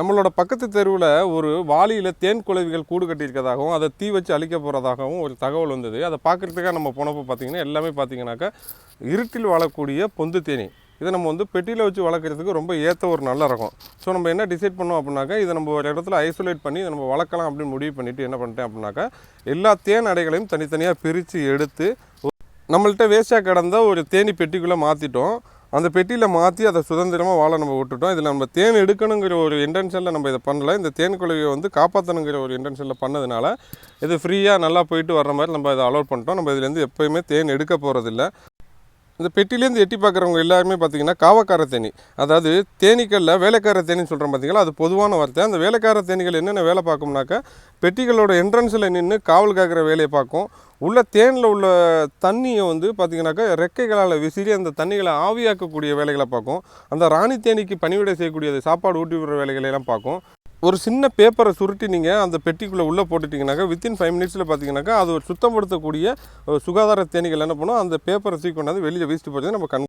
நம்மளோட பக்கத்து தெருவில் ஒரு வாளியில் தேன் குழவிகள் கூடு கட்டியிருக்கதாகவும் அதை தீ வச்சு அழிக்க போகிறதாகவும் ஒரு தகவல் வந்தது. அதை பார்க்குறதுக்காக நம்ம போனப்போ பார்த்தீங்கன்னா எல்லாமே பார்த்திங்கனாக்கா இருட்டில் வாழக்கூடிய பொந்து தேனி. இதை நம்ம வந்து பெட்டியில் வச்சு வளர்க்குறதுக்கு ரொம்ப ஏற்ற ஒரு நல்ல ரகம். ஸோ நம்ம என்ன டிசைட் பண்ணோம் அப்படின்னாக்கா இதை நம்ம ஒரு இடத்துல ஐசோலேட் பண்ணி இதை நம்ம வளர்க்கலாம் அப்படின்னு முடிவு பண்ணிவிட்டு என்ன பண்ணிட்டேன் அப்படின்னாக்கா எல்லா தேன் அடைகளையும் தனித்தனியாக பிரித்து எடுத்து நம்மள்ட்ட வேஸ்ட்டாக கிடந்த ஒரு தேனி பெட்டிக்குள்ளே மாற்றிட்டோம் அந்த பெட்டியில் மாற்றி அதை சுதந்திரமாக வாழை நம்ம விட்டுட்டோம். இதில் நம்ம தேன் எடுக்கணுங்கிற ஒரு இன்டென்ஷனில் நம்ம இதை பண்ணல. இந்த தேன் குழவியை வந்து காப்பாற்றணுங்கிற ஒரு இன்டென்ஷனில் பண்ணதுனால இது ஃப்ரீயாக நல்லா போயிட்டு வர்ற மாதிரி நம்ம இதை அலோட் பண்ணிட்டோம். நம்ம இதுலேருந்து எப்போயுமே தேன் எடுக்க போகிறதில்ல இந்த பெட்டிலேருந்து எட்டி பார்க்குறவங்க எல்லாருமே பார்த்தீங்கன்னா காவக்கார தேனி. அதாவது தேனீக்களில் வேலைக்கார தேனின்னு சொல்கிறோம் பார்த்தீங்களா? அது பொதுவான வார்த்தை. அந்த வேலைக்கார தேனிகள் என்னென்ன வேலை பார்க்கும்னாக்கா பெட்டிகளோட என்ட்ரன்ஸில் நின்று காவல் காக்கிற வேலையை பார்க்கும். உள்ள தேனில் உள்ள தண்ணியை வந்து பார்த்திங்கனாக்கா ரெக்கைகளால் விசிறி அந்த தண்ணிகளை ஆவியாக்கக்கூடிய வேலைகளை பார்க்கும். அந்த ராணி தேனிக்கு பணிவிடை செய்யக்கூடியது சாப்பாடு ஊட்டி விடுற வேலைகளை எல்லாம் பார்க்கும். ஒரு சின்ன பேப்பரை சுருட்டி நீங்கள் அந்த பெட்டிக்குள்ளே உள்ளே போட்டுட்டிங்கனாக்கா வித்தின் ஃபைவ் மினிட்ஸில் பார்த்தீங்கன்னாக்கா அது ஒரு சுத்தப்படுத்தக்கூடிய ஒரு சுகாதார தேனிகள் என்ன பண்ணும் அந்த பேப்பரை தூக்கி கொண்டாந்து வெளியே வீசிட்டு போகிறது நம்ம கண்